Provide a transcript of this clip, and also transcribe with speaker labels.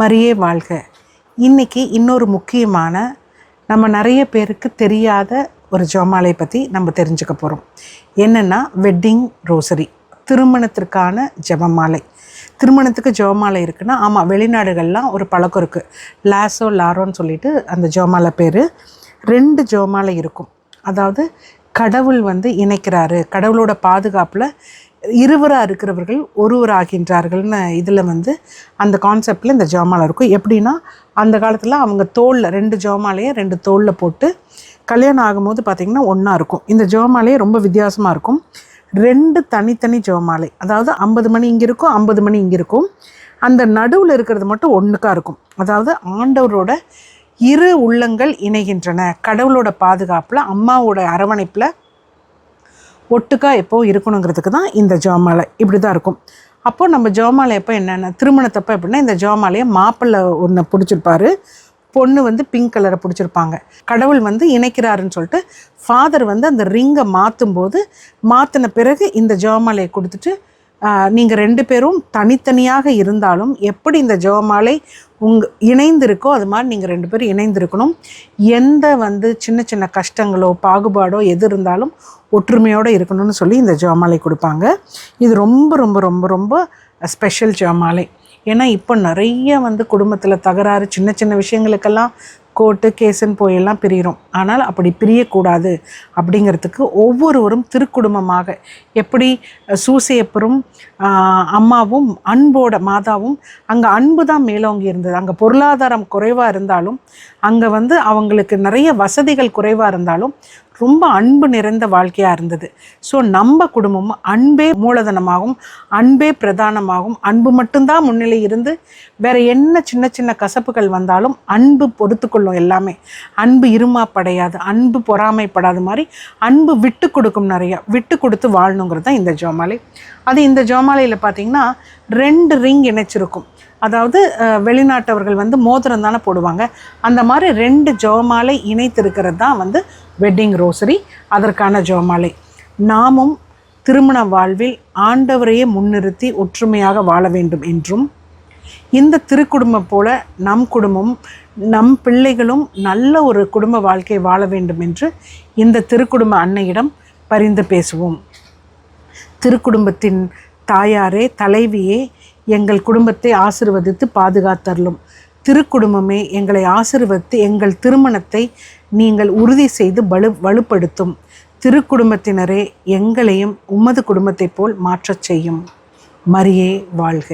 Speaker 1: மரியே வாழ்க. இன்னைக்கு இன்னொரு முக்கியமான நம்ம நிறைய பேருக்கு தெரியாத ஒரு ஜோமாலை பற்றி நம்ம தெரிஞ்சுக்க போகிறோம் என்னென்னா வெட்டிங் ரோசரி திருமணத்திற்கான ஜெபமாலை. திருமணத்துக்கு ஜெபமாலை இருக்குன்னா ஆமாம் வெளிநாடுகள்லாம் ஒரு பழக்கம் இருக்குது லாசோ லாரோன்னு சொல்லிட்டு அந்த ஜெபமாலை பேர். ரெண்டு ஜோமாலை இருக்கும். அதாவது கடவுள் வந்து இணைக்கிறாரு. கடவுளோட பாதுகாப்பில் இருவராக இருக்கிறவர்கள் ஒருவராகின்றார்கள்னு இதில் வந்து அந்த கான்செப்டில் இந்த ஜோமாலை இருக்கும். எப்படின்னா அந்த காலத்தில் அவங்க தோளில் ரெண்டு ஜோமாலையை ரெண்டு தோளில் போட்டு கல்யாணம் ஆகும்போது பார்த்திங்கன்னா ஒன்றா இருக்கும். இந்த ஜோமாலையே ரொம்ப வித்தியாசமாக இருக்கும். ரெண்டு தனித்தனி ஜோமாலை அதாவது ஐம்பது மணி இங்கே இருக்கும் ஐம்பது மணி இங்கே இருக்கும். அந்த நடுவில் இருக்கிறது மட்டும் ஒன்றுக்காக இருக்கும். அதாவது ஆண்டவரோட இரு உள்ளங்கள் இணைகின்றன. கடவுளோட பாதுகாப்பில் அம்மாவோட அரவணைப்பில் ஒட்டுக்கா எப்போ இருக்கணுங்கிறதுக்கு தான் இந்த ஜோமாலை இப்படி தான் இருக்கும். அப்போது நம்ம ஜோமாலை எப்போ என்னென்ன திருமணத்தப்போ எப்படின்னா இந்த ஜோமாலையை மாப்பிள்ளை ஒன்று பிடிச்சிருப்பாரு. பொண்ணு வந்து பிங்க் கலரை பிடிச்சிருப்பாங்க. கடவுள் வந்து இணைக்கிறாருன்னு சொல்லிட்டு ஃபாதர் வந்து அந்த ரிங்கை மாற்றும் போது மாற்றின பிறகு இந்த ஜோமாலையை கொடுத்துட்டு நீங்கள் ரெண்டு பேரும் தனித்தனியாக இருந்தாலும் எப்படி இந்த ஜெபமாலை உங் இணைந்திருக்கோ அது மாதிரி நீங்கள் ரெண்டு பேரும் இணைந்திருக்கணும். எந்த வந்து சின்ன சின்ன கஷ்டங்களோ பாகுபாடோ எது இருந்தாலும் ஒற்றுமையோடு இருக்கணும்னு சொல்லி இந்த ஜெபமாலை கொடுப்பாங்க. இது ரொம்ப ரொம்ப ரொம்ப ரொம்ப ஸ்பெஷல் ஜெபமாலை ஏன்னா இப்போ நிறைய வந்து குடும்பத்தில் தகராறு சின்ன சின்ன விஷயங்களுக்கெல்லாம் கோர்ட்டு கேஸுன்னு போயெல்லாம் பிரிகிறோம் ஆனால் அப்படி பிரியக்கூடாது அப்படிங்கிறதுக்கு ஒவ்வொருவரும் திருக்குடும்பமாக எப்படி சூசையப்பரும் அம்மாவும் அன்போட மாதாவும் அங்கே அன்பு தான் மேலோங்கி இருந்தது. அங்கே பொருளாதாரம் குறைவாக இருந்தாலும் அங்கே வந்து அவங்களுக்கு நிறைய வசதிகள் குறைவாக இருந்தாலும் ரொம்ப அன்பு நிறைந்த வாழ்க்கையாக இருந்தது. ஸோ நம்ம குடும்பமும் அன்பே மூலதனமாகவும் அன்பே பிரதானமாகவும் அன்பு மட்டும்தான் முன்னிலை இருந்து வேறு என்ன சின்ன சின்ன கசப்புகள் வந்தாலும் அன்பு பொறுத்துக்கொள்ளும் எல்லாமே. அன்பு இருமாப்படையாது அன்பு பொறாமைப்படாத மாதிரி அன்பு விட்டு கொடுக்கும் நிறையா விட்டு கொடுத்து வாழணுங்கிறது தான் இந்த ஜோமாலை. அது இந்த ஜோமாலையில் பார்த்திங்கன்னா ரெண்டு ரிங் இணைச்சிருக்கும். அதாவது வெளிநாட்டவர்கள் வந்து மோதிரம் தானே போடுவாங்க. அந்த மாதிரி ரெண்டு ஜோமாலை இணைத்திருக்கிறது தான் வந்து வெட்டிங் ரோசரி அதற்கான ஜோமாலை நாமும் திருமண வாழ்வில் ஆண்டவரையே முன்னிறுத்தி ஒற்றுமையாக வாழ வேண்டும் என்றும் இந்த திருக்குடும்பம் போல நம் குடும்பம் நம் பிள்ளைகளும் நல்ல ஒரு குடும்ப வாழ்க்கை வாழ வேண்டும் என்று இந்த திருக்குடும்ப அன்னையிடம் பரிந்து பேசுவோம். திருக்குடும்பத்தின் தாயாரே தலைவியே எங்கள் குடும்பத்தை ஆசிர்வதித்து பாதுகாத்தரலும் திருக்குடும்பமே எங்களை ஆசிர்வதித்து எங்கள் திருமணத்தை நீங்கள் உறுதி செய்து வலு வலுப்படுத்தும். திருக்குடும்பத்தினரே எங்களையும் உமது குடும்பத்தைப் போல் மாற்றச் செய்யும். மரியே வாழ்க.